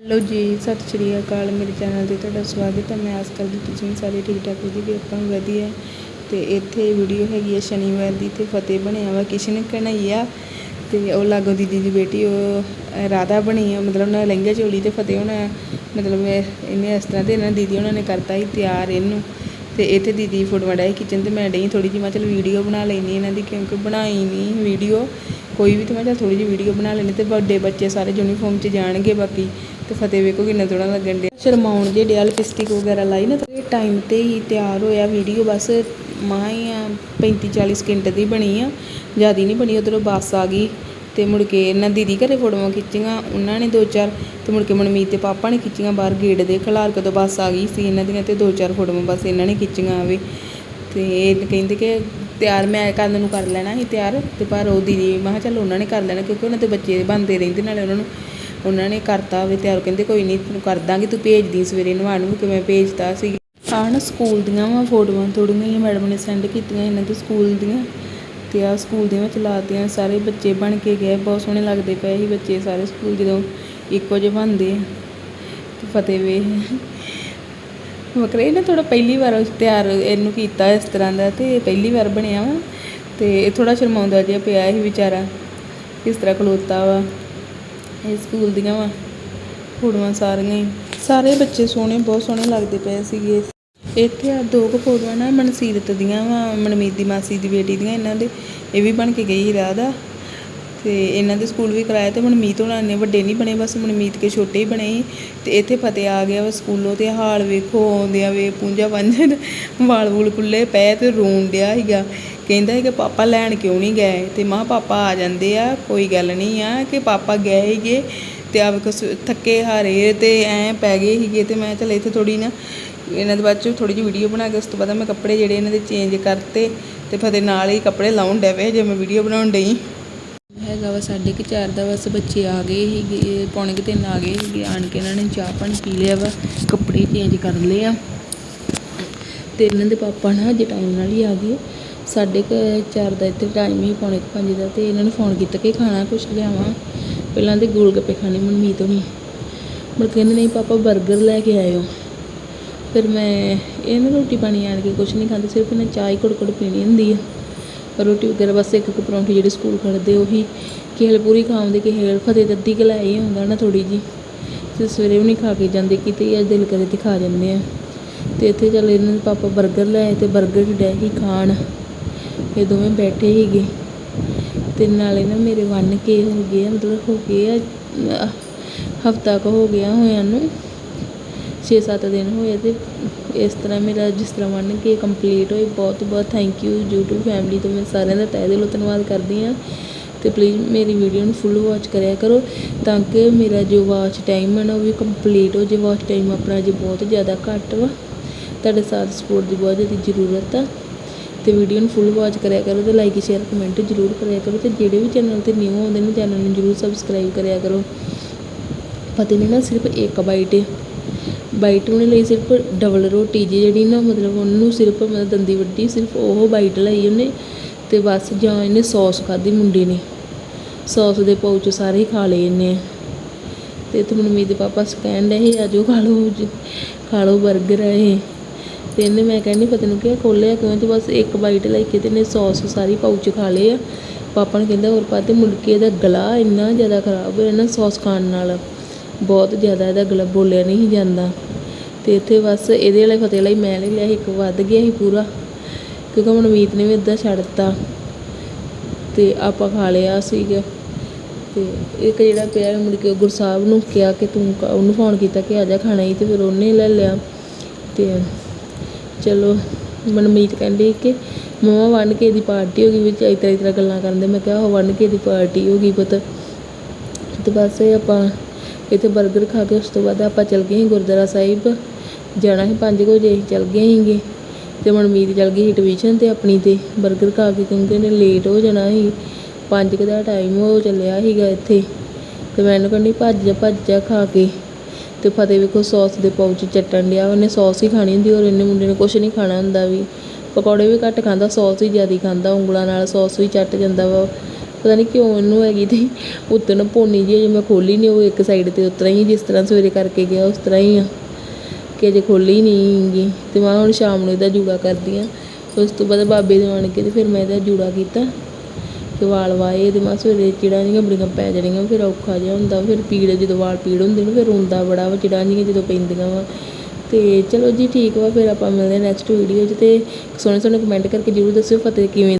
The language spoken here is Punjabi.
ਹੈਲੋ ਜੀ, ਸਤਿ ਸ਼੍ਰੀ ਅਕਾਲ, ਮੇਰੇ ਚੈਨਲ ਤੇ ਤੁਹਾਡਾ ਸਵਾਗਤ ਹੈ। ਮੈਂ ਆਸ ਕਰਦੀ ਤੁਸੀਂ ਸਾਰੇ ਠੀਕ ਠਾਕ ਹੋ ਜੀ, ਵੀ ਆਪਾਂ ਨੂੰ ਵਧੀਆ ਤੇ ਇੱਥੇ ਵੀਡੀਓ ਹੈਗੀ ਹੈ ਸ਼ਨੀਵਾਰ ਦੀ ਤੇ ਫਤਿਹ ਬਣਿਆ ਵਾ ਕਿਸ਼ਨ ਕਨਈਆ। ਤੇ ਉਹ ਲਾਗੋ ਦੀਦੀ ਦੀ ਬੇਟੀ, ਉਹ ਰਾਧਾ ਬਣੀ ਆ, ਮਤਲਬ ਉਹਨਾਂ ਲਹਿੰਗਾ ਚੋਲੀ ਤੇ ਫਤਿਹ ਹੋਣਾ ਮਤਲਬ ਇਹਨੇ ਇਸ ਤਰ੍ਹਾਂ ਤੇ ਇਹਨਾਂ ਦੀਦੀ ਉਹਨਾਂ ਨੇ ਕਰਤਾ ਹੀ ਤਿਆਰ ਇਹਨੂੰ। ਤੇ ਇੱਥੇ ਦੀਦੀ ਫੋਟੋਆਂ ਡਾਈ ਕਿਚਨ ਤੇ ਮੈਂ ਡਈ ਥੋੜੀ ਜਿਹੀ, ਮੈਂ ਚਲ ਵੀਡੀਓ ਬਣਾ ਲੈਣੀ ਇਹਨਾਂ ਦੀ ਕਿਉਂਕਿ ਬਣਾਈ ਨਹੀਂ ਵੀਡੀਓ। ਕੋਈ ਵੀ ਤੇ ਮੈਂ ਚਲ ਥੋੜੀ ਜਿਹੀ ਵੀਡੀਓ ਬਣਾ ਲੈਣੀ ਤੇ ਵੱਡੇ ਬੱਚੇ ਸਾਰੇ ਯੂਨੀਫਾਰਮ 'ਚ ਜਾਣਗੇ ਬਾਕੀ ਤੇ ਫਤਿਹ ਵੇਖੋ ਕਿੰਨਾ ਸੋਹਣਾ ਲੱਗਣ ਡਿਆ। ਸ਼ਰਮਾਉਣ ਜੇ ਡਿਆ ਲਿਪਸਟਿਕ ਵਗੈਰਾ ਲਾਈ ਨਾ, ਤੇ ਟਾਈਮ ਤੇ ਹੀ ਤਿਆਰ ਹੋਇਆ ਵੀਡੀਓ, ਬਸ ਮਾਂ ਹੀ ਆ 35 40 ਸਕਿੰਟ ਦੀ ਬਣੀ ਆ, ਜ਼ਿਆਦਾ ਨਹੀਂ ਬਣੀ, ਉਧਰੋਂ ਬੱਸ ਆ ਗਈ। ਤੇ ਮੁੜ ਕੇ ਇਹਨਾਂ ਦੀਦੀ ਘਰੇ ਫੋਟੋਆਂ ਖਿੱਚੀਆਂ, ਉਹਨਾਂ ਨੇ ਦੋ ਚਾਰ ਤੇ ਮੁੜ ਕੇ ਮਨਮੀਤ ਤੇ ਪਾਪਾ ਨੇ ਖਿੱਚੀਆਂ ਬਾਹਰ ਗੇਟ ਦੇ, ਖਲਾਰ ਕਦੋਂ ਬੱਸ ਆ ਗਈ ਸੀ ਇਹਨਾਂ ਦੀਆਂ ਤੇ ਦੋ ਚਾਰ ਫੋਟੋਆਂ ਬਸ ਇਹਨਾਂ ਨੇ ਖਿੱਚੀਆਂ ਆਵੇ ਤੇ ਇਹ ਕਹਿੰਦੇ ਕਿ ਤਿਆਰ ਮੈਂ ਕਰਨ ਨੂੰ ਕਰ ਲੈਣਾ ਸੀ ਤਿਆਰ ਤੇ ਪਰ ਉਹ ਦੀਦੀ ਮੈਂ ਕਿਹਾ ਚੱਲ ਉਹਨਾਂ ਨੇ ਕਰ ਲੈਣਾ ਕਿਉਂਕਿ ਉਹਨਾਂ ਦੇ ਬੱਚੇ ਬਣਦੇ ਰਹਿੰਦੇ ਨਾਲੇ ਉਹਨਾਂ ਨੂੰ, ਉਹਨਾਂ ਨੇ ਕਰਤਾ ਵੀ ਤਿਆਰ ਕਹਿੰਦੇ ਕੋਈ ਨਹੀਂ ਤੈਨੂੰ ਕਰ ਦਾਂਗੇ, ਤੂੰ ਭੇਜ ਦੀ ਸਵੇਰੇ ਨਵਾਉਣ ਨੂੰ ਕਿ ਮੈਂ ਭੇਜਤਾ ਸੀ ਆਹ ਨਾ ਸਕੂਲ ਦੀਆਂ ਵਾ ਫੋਟੋਆਂ, ਥੋੜ੍ਹੀਆਂ ਜਿਹੀਆਂ ਮੈਡਮ ਨੇ ਸੈਂਡ ਕੀਤੀਆਂ ਇਹਨਾਂ ਦੇ ਸਕੂਲ ਦੀਆਂ। ਤੇ ਆ ਸਕੂਲ ਦੇ ਵਿੱਚ ਲਾਤੀਆਂ, ਸਾਰੇ ਬੱਚੇ ਬਣ ਕੇ ਗਏ। ਬਹੁਤ ਸੋਹਣੇ ਲੱਗਦੇ ਪਏ ਸੀ ਬੱਚੇ ਸਾਰੇ ਸਕੂਲ ਜਦੋਂ ਇੱਕੋ ਜਿਹੇ ਬਣਦੇ। ਤੇ ਫਤਿਹ ਵੇ। ਵਕਰੇ ਨਾ ਥੋੜਾ ਪਹਿਲੀ ਵਾਰ ਉਸ ਤਿਆਰ ਇਹਨੂੰ ਕੀਤਾ ਇਸ ਤਰ੍ਹਾਂ ਦਾ ਤੇ ਪਹਿਲੀ ਵਾਰ ਬਣਿਆ ਵਾ। ਤੇ ਇਹ ਥੋੜਾ ਸ਼ਰਮਾਉਂਦਾ ਜਿਹਾ ਪਿਆ ਸੀ ਵਿਚਾਰਾ। ਕਿਸ ਤਰ੍ਹਾਂ ਖਲੋਤਾ ਵਾ। ਇਹ ਸਕੂਲ ਦੀਆਂ ਵਾ। ਫੋਟੋਆਂ ਸਾਰੀਆਂ ਹੀ। ਸਾਰੇ ਬੱਚੇ ਸੋਹਣੇ, ਬਹੁਤ ਸੋਹਣੇ ਲੱਗਦੇ ਪਏ ਸੀਗੇ। ਇੱਥੇ ਆ ਦੋ ਕੁ ਫੋਟੋਆਂ ਨਾ ਮਨਸੀਰਤ ਦੀਆਂ ਵਾ, ਮਨਮੀਤ ਦੀ ਮਾਸੀ ਦੀ ਬੇਟੀ ਦੀਆਂ, ਇਹਨਾਂ ਦੇ, ਇਹ ਵੀ ਬਣ ਕੇ ਗਈ ਸੀ ਦਾ। ਤੇ ਇਹਨਾਂ ਦੇ ਸਕੂਲ ਵੀ ਕਰਾਇਆ ਤੇ ਮਨਮੀਤ ਹੋਣਾ ਨੇ, ਵੱਡੇ ਨਹੀਂ ਬਣੇ, ਬਸ ਮਨਮੀਤ ਕੇ ਛੋਟੇ ਹੀ ਬਣੇ ਸੀ। ਤੇ ਇੱਥੇ ਫਤਿਹ ਆ ਗਿਆ ਵਾ ਸਕੂਲੋਂ ਤੇ ਹਾਲ ਵੇਖੋ, ਆਉਂਦਿਆਂ ਵੇ ਪੂੰਜਾ ਪੰਜ ਵਾਲ ਵੂਲ ਖੁੱਲੇ ਪਏ ਤੇ ਰੋਣ ਡਿਆ ਸੀਗਾ। ਕਹਿੰਦਾ ਸੀ ਕਿ ਪਾਪਾ ਲੈਣ ਕਿਉਂ ਨਹੀਂ ਗਏ? ਤੇ ਮਾਂ ਪਾਪਾ ਆ ਜਾਂਦੇ ਆ, ਕੋਈ ਗੱਲ ਨਹੀਂ ਆ, ਕਿ ਪਾਪਾ ਗਏ ਹੀਗੇ ਤੇ ਆ ਵੇਖੋ ਥੱਕੇ ਹਾਰੇ ਤੇ ਐ ਪੈ ਗਏ ਸੀਗੇ ਤੇ ਮੈਂ ਚਲ ਇੱਥੇ ਥੋੜੀ ਨਾ ਇਹਨਾਂ ਦੇ ਬਾਅਦ ਚ ਥੋੜੀ ਜਿਹੀ ਵੀਡੀਓ ਬਣਾ ਕੇ ਉਸ ਤੋਂ ਬਾਅਦ ਮੈਂ ਕੱਪੜੇ ਜਿਹੜੇ ਇਹਨਾਂ ਦੇ ਚੇਂਜ ਕਰਤੇ ਤੇ ਫਤਿਹ ਨਾਲ ਹੀ ਕੱਪੜੇ ਲਾਉਣ ਡੈ ਜੇ ਮੈਂ ਵੀਡੀਓ ਬਣਾਉਣ ਡਈ। ਹੈਗਾ ਵਾ ਸਾਢੇ ਕੁ ਚਾਰ ਦਾ, ਬਸ ਬੱਚੇ ਆ ਗਏ ਸੀਗੇ ਪੌਣੇ ਕੁ ਤਿੰਨ ਆ ਗਏ ਸੀਗੇ। ਆਣ ਕੇ ਇਹਨਾਂ ਨੇ ਚਾਹ ਪਾਣੀ ਪੀ ਲਿਆ ਵਾ, ਕੱਪੜੇ ਚੇਂਜ ਕਰ ਲਏ ਆ। ਤੇ ਇਹਨਾਂ ਦੇ ਪਾਪਾ ਨਾ ਅਜੇ ਟਾਈਮ ਨਾਲ ਹੀ ਆ ਗਏ। ਸਾਢੇ ਕੁ ਚਾਰ ਦਾ ਇੱਥੇ ਟਾਈਮ ਹੀ, ਪੌਣੇ ਕੁ ਪੰਜ ਦਾ। ਤੇ ਇਹਨਾਂ ਨੂੰ ਫੋਨ ਕੀਤਾ ਕਿ ਖਾਣਾ ਕੁਛ ਲਿਆਵਾਂ। ਪਹਿਲਾਂ ਤੇ ਗੋਲ ਗੱਪੇ ਖਾਣੇ ਮਨਮੀਤ ਹੋਣੀ। ਮੁੜ ਕਹਿੰਦੇ ਨਹੀਂ, ਪਾਪਾ 버ਗਰ ਲੈ ਕੇ ਆਇਓ। ਫਿਰ ਮੈਂ ਇਹ ਨਾ ਰੋਟੀ ਪਾਣੀ ਆਣ ਕੇ ਕੁਛ ਨਹੀਂ ਖਾਂਦੇ ਸਿਰਫ ਇਹਨਾਂ ਚਾਹ ਹੀ ਘੁੱਟ ਘੁੱਟ ਪੀਣੀ ਹੁੰਦੀ ਆ। ਰੋਟੀ ਵਗੈਰਾ ਬਸ ਇੱਕ ਇੱਕ ਪਰੌਂਠੀ ਜਿਹੜੇ ਸਕੂਲ ਖੜਦੇ ਉਹੀ ਕੇਲ ਪੂਰੀ ਖਾਉਂਦੇ ਕਿ ਹੇਲ ਫਤਿਹ ਦੱਦੀ ਕਿ ਹੀ ਹੁੰਦਾ ਨਾ ਥੋੜੀ ਜੀ ਤੇ ਸਵੇਰੇ ਵੀ ਨਹੀਂ ਖਾ ਕੇ ਜਾਂਦੇ ਕਿਤੇ ਅੱਜ ਦਿਲ ਕਰੇ ਤੇ ਖਾ ਜਾਂਦੇ ਆ। ਤੇ ਇੱਥੇ ਚੱਲ ਇਹਨਾਂ ਦੇ ਪਾਪਾ 버ਗਰ ਲੈ ਆਏ ਤੇ 버ਗਰ ਡੈ ਹੀ ਖਾਣ। ਇਹ ਦੋਵੇਂ ਬੈਠੇ ਹੀਗੇ ਤੇ ਨਾਲੇ ਨਾ ਮੇਰੇ ਵੰਨ ਕੇ ਹੋ ਗਏ ਆ, ਮਤਲਬ ਹੋ ਗਏ ਆ ਹਫਤਾ ਕੁ ਹੋ ਗਿਆ ਹੋਇਆ ਨੂੰ। 6-7 ਦਿਨ ਹੋਏ ਤੇ ਇਸ ਤਰ੍ਹਾਂ ਮੇਰਾ ਜਿਸ ਤਰ੍ਹਾਂ ਮੰਨ ਕੇ ਕੰਪਲੀਟ ਹੋਈ ਬਹੁਤ ਬਹੁਤ ਥੈਂਕ ਯੂ YouTube ਫੈਮਿਲੀ ਤੋਂ ਮੈਂ ਸਾਰਿਆਂ ਦਾ ਤਹਿ ਦਿਲੋਂ ਧੰਨਵਾਦ ਕਰਦੀ ਹਾਂ ਤੇ ਪਲੀਜ਼ ਮੇਰੀ ਵੀਡੀਓ ਨੂੰ ਫੁੱਲ ਵਾਚ ਕਰਿਆ ਕਰੋ ਤਾਂ ਕਿ ਮੇਰਾ ਜੋ ਵਾਚ ਟਾਈਮ ਹੈ ਨਾ ਉਹ ਵੀ ਕੰਪਲੀਟ ਹੋ ਜੇ। ਵਾਚ ਟਾਈਮ ਆਪਣਾ ਜੇ ਬਹੁਤ ਜ਼ਿਆਦਾ ਘੱਟ ਵਾ, ਤੁਹਾਡੇ ਸਾਥ ਸਪੋਰਟ ਦੀ ਬਹੁਤ ਜ਼ਿਆਦਾ ਜ਼ਰੂਰਤ ਆ। ਤੇ ਵੀਡੀਓ ਨੂੰ ਫੁੱਲ ਵਾਚ ਕਰਿਆ ਕਰੋ ਤੇ ਲਾਈਕ ਸ਼ੇਅਰ ਕਮੈਂਟ ਜ਼ਰੂਰ ਕਰਿਆ ਕਰੋ ਤੇ ਜਿਹੜੇ ਵੀ ਚੈਨਲ ਤੇ ਨਿਊ ਆਉਂਦੇ ਨੇ ਚੈਨਲ ਨੂੰ ਜ਼ਰੂਰ ਸਬਸਕ੍ਰਾਈਬ ਕਰਿਆ ਕਰੋ। ਪਤਾ ਨਹੀਂ ਨਾ ਸਿਰਫ ਇੱਕ ਬਾਈਟ ਬਾਈਟ ਉਹਨੇ ਲਈ ਸਿਰਫ ਡਬਲ ਰੋਟੀ ਜੀ ਜਿਹੜੀ ਨਾ, ਮਤਲਬ ਉਹਨੂੰ ਸਿਰਫ, ਮਤਲਬ ਦੰਦੀ ਵੱਡੀ ਸਿਰਫ ਉਹ ਬਾਈਟ ਲਈ ਉਹਨੇ ਤੇ ਬਸ ਜਾਂ ਇਹਨੇ ਸੌਸ ਖਾਧੀ ਮੁੰਡੇ ਨੇ। ਸੌਸ ਦੇ ਪਾਉਚ ਸਾਰੇ ਹੀ ਖਾ ਲਏ ਇਹਨੇ। ਤੇ ਇੱਥੇ ਮਨਮੀਤ ਦੇ ਪਾਪਾ ਕਹਿਣ ਡਏ ਸੀ ਆਜੋ ਖਾ ਲਓ ਖਾ ਲਓ 버ਗਰ ਹੈ ਇਹ। ਤੇ ਇਹਨੇ ਮੈਂ ਕਹਿੰਦੀ ਪਤਾ ਨੂੰ ਕਿਹਾ ਖੋਲਿਆ ਕਿਉਂ? ਤੇ ਬਸ ਇੱਕ ਬਾਈਟ ਲੈ ਕੇ ਤੇ ਇਹਨੇ ਸੌਸ ਸਾਰੀ ਪਾਉਚ ਖਾ ਲਏ ਆ। ਪਾਪਾ ਨੇ ਕਹਿੰਦਾ, ਹੋਰ ਪਾ ਤੇ ਮੁੜ ਕੇ ਇਹਦਾ ਗਲਾ ਇੰਨਾ ਜ਼ਿਆਦਾ ਖਰਾਬ ਹੋਇਆ ਨਾ ਸੌਸ ਖਾਣ ਨਾਲ। ਬਹੁਤ ਜ਼ਿਆਦਾ ਇਹਦਾ ਗਲਾ ਬੋਲਿਆ ਨਹੀਂ ਜਾਂਦਾ। ਤੇ ਇੱਥੇ ਬਸ ਇਹਦੇ ਵਾਲੇ ਫਤਿਹ ਲਈ ਮੈਂ ਲੈ ਲਿਆ ਸੀ, ਇੱਕ ਵੱਧ ਗਿਆ ਸੀ ਪੂਰਾ। ਕਿਉਂਕਿ ਮਨਮੀਤ ਨੇ ਵੀ ਇੱਦਾਂ ਛੱਡਤਾ ਤੇ ਆਪਾਂ ਖਾ ਲਿਆ ਸੀਗਾ। ਤੇ ਇੱਕ ਜਿਹੜਾ ਪਿਆ ਮੁੜ ਕੇ ਗੁਰਸਾਹਿਬ ਨੂੰ ਕਿਹਾ ਕਿ ਤੂੰ ਉਹਨੂੰ ਫੋਨ ਕੀਤਾ ਕਿ ਆ ਜਾ ਖਾਣਾ ਹੀ ਤੇ ਫਿਰ ਉਹਨੇ ਲੈ ਲਿਆ। ਤੇ ਚਲੋ ਮਨਮੀਤ ਕਹਿੰਦੀ ਕਿ ਮਮਾ ਵਨ ਕੇ ਦੀ ਪਾਰਟੀ ਹੋ ਗਈ ਵਿੱਚ ਇਸ ਤਰ੍ਹਾਂ ਇਸ ਤਰ੍ਹਾਂ ਗੱਲਾਂ ਕਰਦੇ ਮੈਂ ਕਿਹਾ ਉਹ ਵਨ ਕੇ ਦੀ ਪਾਰਟੀ ਹੋ ਗਈ ਪਤਾ। ਤੇ ਬਸ ਇਹ ਆਪਾਂ ਇੱਥੇ 버ਗਰ ਖਾ ਕੇ ਉਸ ਤੋਂ ਬਾਅਦ ਆਪਾਂ ਚੱਲ ਗਏ ਸੀ ਗੁਰਦੁਆਰਾ ਸਾਹਿਬ। ਜਾਣਾ ਸੀ 5 ਵਜੇ ਅਸੀਂ ਚੱਲ ਗਏ ਸੀਗੇ ਤੇ ਮਨਮੀਤ ਚੱਲ ਗਈ ਸੀ ਟਿਊਸ਼ਨ ਤੇ ਆਪਣੀ ਤੇ 버ਗਰ ਖਾ ਕੇ ਕਿਉਂਕਿ ਇਹਨੇ ਲੇਟ ਹੋ ਜਾਣਾ ਸੀ 5 ਦਾ ਟਾਈਮ ਹੋ ਚੱਲਿਆ ਸੀਗਾ ਇੱਥੇ। ਤੇ ਮੈਨੂੰ ਕਹਿੰਦੀ ਭੱਜ ਜਾ ਭੱਜ ਜਾ ਖਾ ਕੇ। ਤੇ ਫਤਿਹ ਵੇਖੋ ਸੌਸ ਦੇ ਪਾਉਚ ਚੱਟਣ ਡਿਆ, ਉਹਨੇ ਸੌਸ ਹੀ ਖਾਣੀ ਹੁੰਦੀ ਔਰ ਇਹਨੇ ਮੁੰਡੇ ਨੇ ਕੁਛ ਨਹੀਂ ਖਾਣਾ ਹੁੰਦਾ ਵੀ। ਪਕੌੜੇ ਵੀ ਘੱਟ ਖਾਂਦਾ ਸੌਸ ਹੀ ਜ਼ਿਆਦਾ ਖਾਂਦਾ, ਉਂਗਲਾਂ ਨਾਲ ਸੌਸ ਵੀ ਚੱਟ ਜਾਂਦਾ ਵਾ। ਪਤਾ ਨਹੀਂ ਕਿਉਂ ਇਹਨੂੰ ਹੈਗੀ ਤੇ ਉੱਤੇ ਨਾ ਪੋਨੀ ਜੀ ਜੇ ਮੈਂ ਖੋਲੀ ਨਹੀਂ ਉਹ ਇੱਕ ਸਾਈਡ ਤੇ ਉਤਰਾ ਹੀ ਜਿਸ ਤਰ੍ਹਾਂ ਸਵੇਰੇ ਕਰਕੇ ਗਿਆ, ਉਸ ਤਰ੍ਹਾਂ ਹੀ ਆ। ਕਿ ਅਜੇ ਖੋਲੀ ਨਹੀਂ ਗੀ। ਤੇ ਮੈਂ ਹੁਣ ਸ਼ਾਮ ਨੂੰ ਇਹਦਾ ਜੂੜਾ ਕਰਦੀ ਆ। ਉਸ ਤੋਂ ਬਾਅਦ ਬਾਬੇ ਦੇ ਆਣ ਕੇ ਤੇ ਫਿਰ ਮੈਂ ਇਹਦਾ ਜੂੜਾ ਕੀਤਾ। ਤੇ ਵਾਲ ਵਾਏ ਤੇ ਮੈਂ ਸਵੇਰੇ ਚਿੜਾਂ ਜਿਹੀਆਂ ਬੜੀਆਂ ਪੈ ਜਾਣੀਆਂ, ਫਿਰ ਔਖਾ ਜਿਹਾ ਹੁੰਦਾ। ਫਿਰ ਪੀੜ ਜਦੋਂ ਵਾਲ ਪੀੜ ਹੁੰਦੇ ਨੇ, ਫਿਰ ਰੋਂਦਾ ਬੜਾ ਵਾ, ਚਿੜਾਂ ਜਿਹੀਆਂ ਜਦੋਂ ਪੈਂਦੀਆਂ ਵਾ। ਤੇ ਚਲੋ ਜੀ ਠੀਕ ਵਾ, ਫਿਰ ਆਪਾਂ ਮਿਲਦੇ ਨੈਕਸਟ ਵੀਡੀਓ 'ਚ ਤੇ ਸੋਹਣੇ ਸੋਹਣੇ ਕਮੈਂਟ ਕਰਕੇ ਜਰੂਰ ਦੱਸਿਓ ਫਤਿਹ ਕਿਵੇਂ